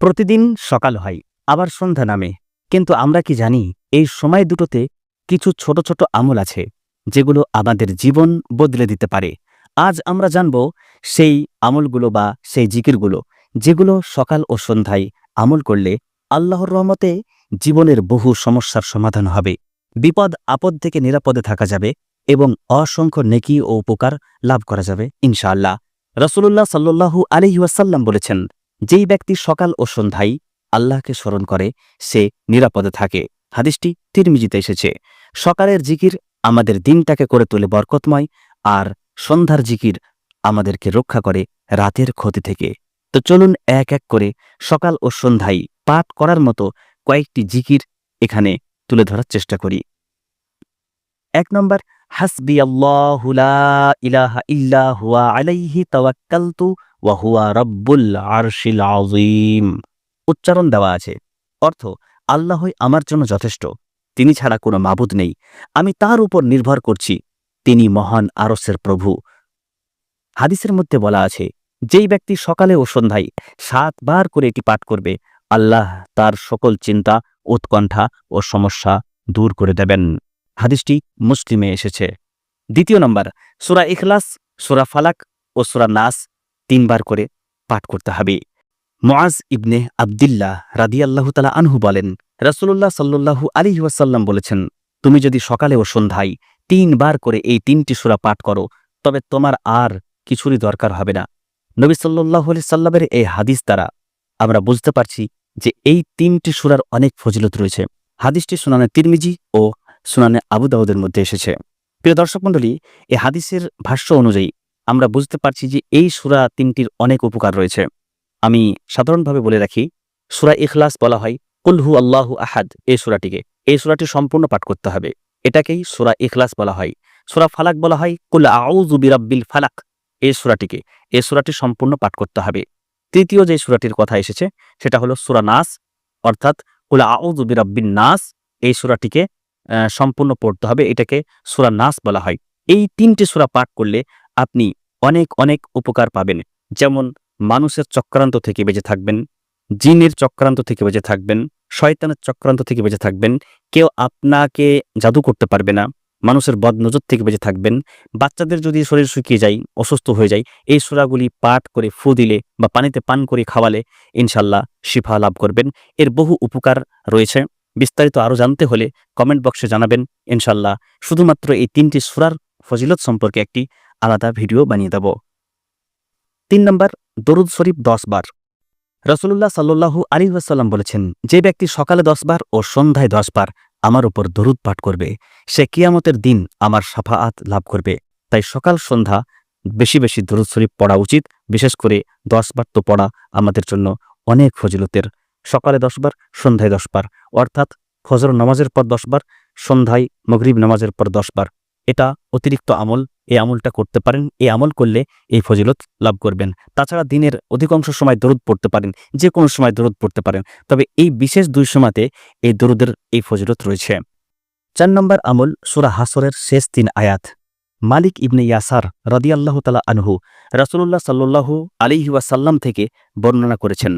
প্রতিদিন সকাল হয়, আবার সন্ধ্যা নামে। কিন্তু আমরা কি জানি, এই সময় দুটোতে কিছু ছোট ছোট আমল আছে, যেগুলো আমাদের জীবন বদলে দিতে পারে। আজ আমরা জানব সেই আমলগুলো বা সেই জিকিরগুলো, যেগুলো সকাল ও সন্ধ্যায় আমল করলে আল্লাহর রহমতে জীবনের বহু সমস্যার সমাধান হবে। বিপদ আপদ থেকে নিরাপদে থাকা যাবে এবং অসংখ্য নেকি ও উপকার লাভ করা যাবে, ইনশাআল্লাহ। রসুল্লাহ সাল্লু আলিহাসাল্লাম বলেছেন যেই ব্যক্তি সকাল ও সন্ধ্যায় আল্লাহকে স্মরণ করে, সে নিরাপদে থাকে। হাদিসটি তিরমিজিতে এসেছে। সকালের জিকির আমাদের দিনটাকে করে তোলে বরকতময়, আর সন্ধ্যার জিকির আমাদেরকে রক্ষা করে রাতের ক্ষতি থেকে। তো চলুন এক এক করে সকাল ও সন্ধ্যায় পাঠ করার মতো কয়েকটি জিকির এখানে তুলে ধরার চেষ্টা করি। এক নম্বর হাসবি আল্লাহু ইলাহা ইল্লা হুয়া আলাইহি তাওয়াক্কালতু ওয়া হুয়া রব্বুল আরশিল আযীম। উচ্চারণ দেওয়া আছে। অর্থ, আল্লাহই আমার জন্য যথেষ্ট, তিনি ছাড়া কোনো মাবুদ নেই। আমি তার উপর নির্ভর করছি, তিনি মহান আরসের প্রভু। হাদিসের মধ্যে বলা আছে, যেই ব্যক্তি সকালে ও সন্ধ্যায় সাতবার করে এটি পাঠ করবে, আল্লাহ তার সকল চিন্তা, উৎকণ্ঠা ও সমস্যা দূর করে দেবেন। হাদিসটি মুসলিমে এসেছে। দ্বিতীয় নম্বর, সুরা ইখলাস, সুরা ফালাক ও সুরা নাস তিনবার করে পাঠ করতে হবে। মোয়াজ ইবনে আবদিল্লাহ রাদিয়াল্লাহু তালা আনহু বলেন রসুল্লাহ সাল্লু আলী ওয়াসাল্লাম বলেছেন, তুমি যদি সকালে ও সন্ধ্যায় তিনবার করে এই তিনটি সুরা পাঠ করো, তবে তোমার আর কিছুরই দরকার হবে না। নবী সাল্লাহ আলি সাল্লামের এই হাদিস দ্বারা আমরা বুঝতে পারছি যে এই তিনটি সুরার অনেক ফজিলত রয়েছে। হাদিসটি সুনানে তিরমিজি ও সুনানে আবু দাউদের মধ্যে এসেছে। প্রিয় দর্শক মণ্ডলী এই হাদিসের ভাষ্য অনুযায়ী আমরা বুঝতে পারছি যে এই সুরা তিনটির অনেক উপকার রয়েছে। আমি সাধারণভাবে বলে রাখি, সুরা ইখলাস বলা হয় কুলহু আল্লাহু আহাদ এই সুরাটিকে। এই সুরাটি সম্পূর্ণ পাঠ করতে হবে। এটাকেই সুরা ইখলাস বলা হয়। সুরা ফালাক বলা হয়, কুল আউযু বিরাব্বিল ফালাক এই সুরাটিকে। এই সুরাটি সম্পূর্ণ পাঠ করতে হবে। তৃতীয় যে সুরাটির কথা এসেছে, সেটা হলো সুরা নাস, অর্থাৎ কুল আউযু বিরাব্বিন নাস এই সুরাটিকে সম্পূর্ণ পড়তে হবে। এটাকে সুরা নাস বলা হয়। এই তিনটি সুরা পাঠ করলে আপনি অনেক অনেক উপকার পাবেন। যেমন, মানুষের চক্রান্ত থেকে বেঁচে থাকবেন, জিনের চক্রান্ত থেকে বেঁচে থাকবেন, শয়তানের চক্রান্ত থেকে বেঁচে থাকবেন, কেউ আপনাকে জাদু করতে পারবে না, মানুষের বদনজর থেকে বেঁচে থাকবেন, বাচ্চাদের যদি শরীর শুকিয়ে যায়, অসুস্থ হয়ে যায়, এই সুরাগুলি পাট করে ফু দিলে বা পানিতে পান করে খাওয়ালে ইনশাল্লাহ শিফা লাভ করবেন। এর বহু উপকার রয়েছে। বিস্তারিত আরও জানতে হলে কমেন্ট বক্সে জানাবেন ইনশাল্লাহ শুধুমাত্র এই তিনটি সুরার ফজিলত সম্পর্কে একটি। আলাদা ভিডিও বানিয়ে দেব। তিন নম্বর, দরুদ শরীফ দশ বার। রসুল্লাহ সাল্লু আলী ওয়াসাল্লাম বলেছেন, যে ব্যক্তি সকালে দশ বার ও সন্ধ্যায় দশ বার আমার উপর দরুদ পাঠ করবে, সে কিয়ামতের দিন আমার সাফাআত লাভ করবে। তাই সকাল, সন্ধ্যা বেশি বেশি দরুদ শরীফ পড়া উচিত। বিশেষ করে দশ বার তো পড়া আমাদের জন্য অনেক ফজিলতের। সকালে দশবার সন্ধ্যায় দশবার অর্থাৎ ফজর নামাজের পর দশবার সন্ধ্যায় মগরিব নামাজের পর দশবার এটা অতিরিক্ত আমল, এই আমলটা করতে পারেন, এই আমল করলে এই ফজিলত লাভ করবেন। তাছাড়া দিনের অধিকাংশ সময় দরুদ পড়তে পারেন, যে কোনো সময় দরুদ পড়তে পারেন। তবে এই বিশেষ দুই সময়তে এই দরুদের এই ফজিলত রয়েছে। চার নম্বর আমল সুরা হাসরের শেষ তিন আয়াত। মালিক ইবনে ইয়াসার রদিয়াল্লাহ তালা আনহু রসুল্লাহ সাল্লু আলিহি ওয়াসাল্লাম থেকে বর্ণনা করেছেন,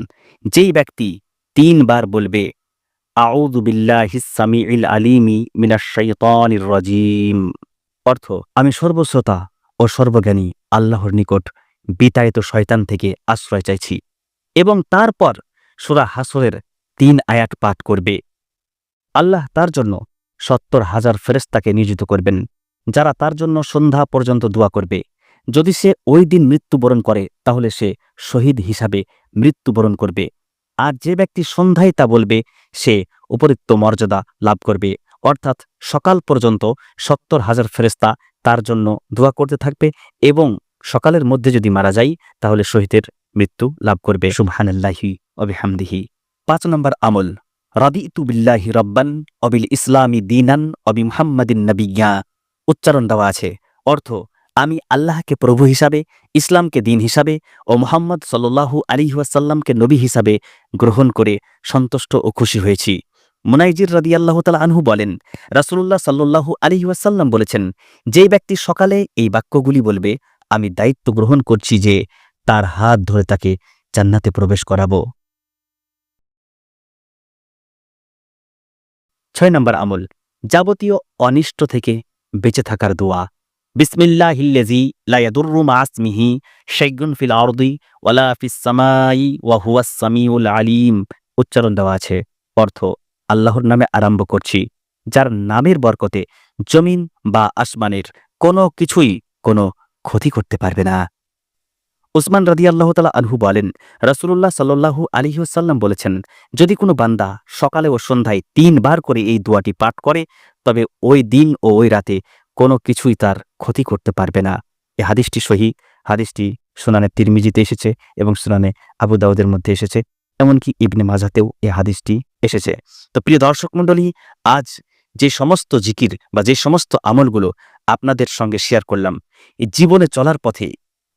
যেই ব্যক্তি তিনবার বলবে, আউযু বিল্লাহিস সামিউল আলিমি মিনাশ রাজিম অর্থ, আমি সর্বশ্রোতা ও সর্বজ্ঞানী আল্লাহর নিকট বিতাড়িত শয়তান থেকে আশ্রয় চাইছি এবং তারপর সুরা হাসরের তিন আয়াত পাঠ করবে। আল্লাহ তার জন্য সত্তর হাজার ফেরেস্তাকে নিয়োজিত করবেন, যারা তার জন্য সন্ধ্যা পর্যন্ত দোয়া করবে। যদি সে ওই দিন মৃত্যুবরণ করে, তাহলে সে শহীদ হিসাবে মৃত্যুবরণ করবে। আর যে ব্যক্তি সন্ধ্যায় তা বলবে, সে উপরিক্ত মর্যাদা লাভ করবে। অর্থাৎ সকাল পর্যন্ত সত্তর হাজার ফেরেস্তা তার জন্য দোয়া করতে থাকবে এবং সকালের মধ্যে যদি মারা যায় তাহলে শহীদের মৃত্যু লাভ করবে। সুবহানাল্লাহি অবিহামদিহি পাঁচ নম্বর আমল, রাদিতু বিল্লাহি রব্বান অবিল ইসলামী দিনান অবি মুহাম্মাদিন নবিজ্ঞা উচ্চারণ দেওয়া আছে, অর্থ, আমি আল্লাহকে প্রভু হিসাবে, ইসলামকে দিন হিসাবে ও মোহাম্মদ সাল্লু আলিহাসাল্লামকে নবী হিসাবে গ্রহণ করে সন্তুষ্ট ও খুশি হয়েছি। মুনাইজির রাদিয়াল্লাহ তালা আনহু বলেন রাসুল্লাহ সাল্লাহ আলহি ওয়াসাল্লাম বলেছেন, যেই ব্যক্তি সকালে এই বাক্যগুলি বলবে, আমি দায়িত্ব গ্রহণ করছি যে তার হাত ধরে তাকে জান্নাতে প্রবেশ করাবো। ছয় নম্বর আমল, যাবতীয় অনিষ্ট থেকে বেঁচে থাকার দোয়া। বিসমিল্লাহিল্লেজি লায়াদুররুম আসমিহি শেগুন ফিল আরদি ওয়ালা ফিস সামিউল আলিম। উচ্চারণ দেওয়া আছে। অর্থ আল্লাহর নামে আরম্ভ করছি, যার নামের বরকতে জমিন বা আসমানের কোনো কিছুই কোনো ক্ষতি করতে পারবে না। উসমান রাদি আল্লাহ তালা আনহু বলেন রসুল্লাহ সাল্লু আলিহাসাল্লাম বলেছেন, যদি কোনো বান্দা সকালে ও সন্ধ্যায় তিনবার করে এই দোয়াটি পাঠ করে, তবে ওই দিন ও ওই রাতে কোনো কিছুই তার ক্ষতি করতে পারবে না। এ হাদিসটি সহি, হাদিসটি সুনানে তিরমিজিতে এসেছে এবং সুনানে আবু দাউদের মধ্যে এসেছে। এমনকি ইবনে মাজাতেও এ হাদিসটি এসেছে। তো প্রিয় দর্শক মণ্ডলী, আজ যে সমস্ত জিকির বা যে সমস্ত আমলগুলো আপনাদের সঙ্গে শেয়ার করলাম, এই জীবনে চলার পথে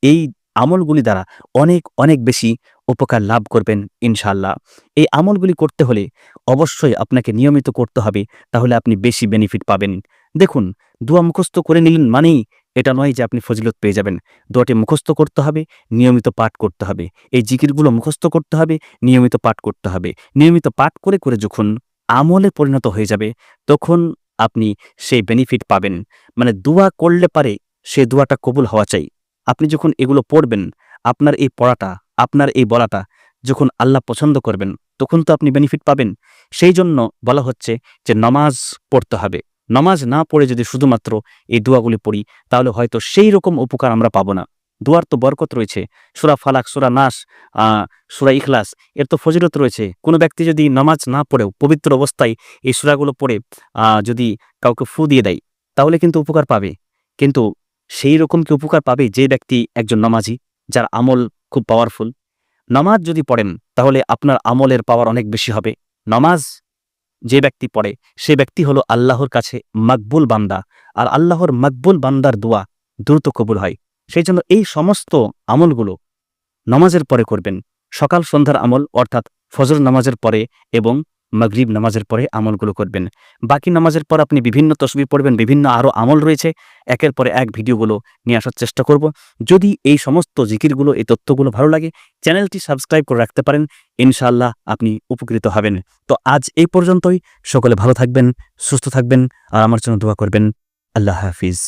এই আমলগুলি দ্বারা অনেক অনেক বেশি উপকার লাভ করবেন ইনশাল্লাহ এই আমলগুলি করতে হলে অবশ্যই আপনাকে নিয়মিত করতে হবে, তাহলে আপনি বেশি বেনিফিট পাবেন। দেখুন, দোয়া মুখস্থ করে নিলেন মানেই এটা নয় যে আপনি ফজিলত পেয়ে যাবেন। দোয়াটি মুখস্থ করতে হবে, নিয়মিত পাঠ করতে হবে। এই জিকিরগুলো মুখস্থ করতে হবে, নিয়মিত পাঠ করতে হবে। নিয়মিত পাঠ করে করে যখন আমলে পরিণত হয়ে যাবে, তখন আপনি সেই বেনিফিট পাবেন। মানে দোয়া করলে পারে সে দোয়াটা কবুল হওয়া চাই। আপনি যখন এগুলো পড়বেন, আপনার এই পড়াটা, আপনার এই বলাটা যখন আল্লাহ পছন্দ করবেন, তখন তো আপনি বেনিফিট পাবেন। সেই জন্য বলা হচ্ছে যে, নমাজ পড়তে হবে। নমাজ না পড়ে যদি শুধুমাত্র এই দোয়াগুলি পড়ি, তাহলে হয়তো সেই রকম উপকার আমরা পাবো না। দোয়ার তো বরকত রয়েছে। সুরা ফালাক, সুরা নাস সুরা ইখলাস, এর তো ফজিলত রয়েছে। কোনো ব্যক্তি যদি নামাজ না পড়েও, পবিত্র অবস্থায় এই সুরাগুলো পড়ে যদি কাউকে ফু দিয়ে দেয়, তাহলে কিন্তু উপকার পাবে। কিন্তু সেই রকম কি উপকার পাবে যে ব্যক্তি একজন নমাজি, যার আমল খুব পাওয়ারফুল নামাজ যদি পড়েন, তাহলে আপনার আমলের পাওয়ার অনেক বেশি হবে। নামাজ যে ব্যক্তি পড়ে, সে ব্যক্তি হলো আল্লাহর কাছে মাকবুল বান্দা। আর আল্লাহর মাকবুল বান্দার দোয়া দ্রুত কবুল হয়। সেই জন্য এই সমস্ত আমলগুলো নামাজের পরে করবেন। সকাল সন্ধ্যার আমল অর্থাৎ ফজর নামাজের পরে এবং মাগরিব নামাজের পরে আমলগুলো করবেন। বাকি নামাজের পর আপনি বিভিন্ন তসবি পড়বেন, বিভিন্ন আরও আমল রয়েছে। একের পরে এক ভিডিওগুলো নিয়ে আসার চেষ্টা করব। যদি এই সমস্ত জিকিরগুলো, এই তথ্যগুলো ভালো লাগে, চ্যানেলটি সাবস্ক্রাইব করে রাখতে পারেন। ইনশাআল্লাহ আপনি উপকৃত হবেন। তো আজ এই পর্যন্তই। সকলে ভালো থাকবেন, সুস্থ থাকবেন, আর আমার জন্য দোয়া করবেন। আল্লাহ হাফিজ।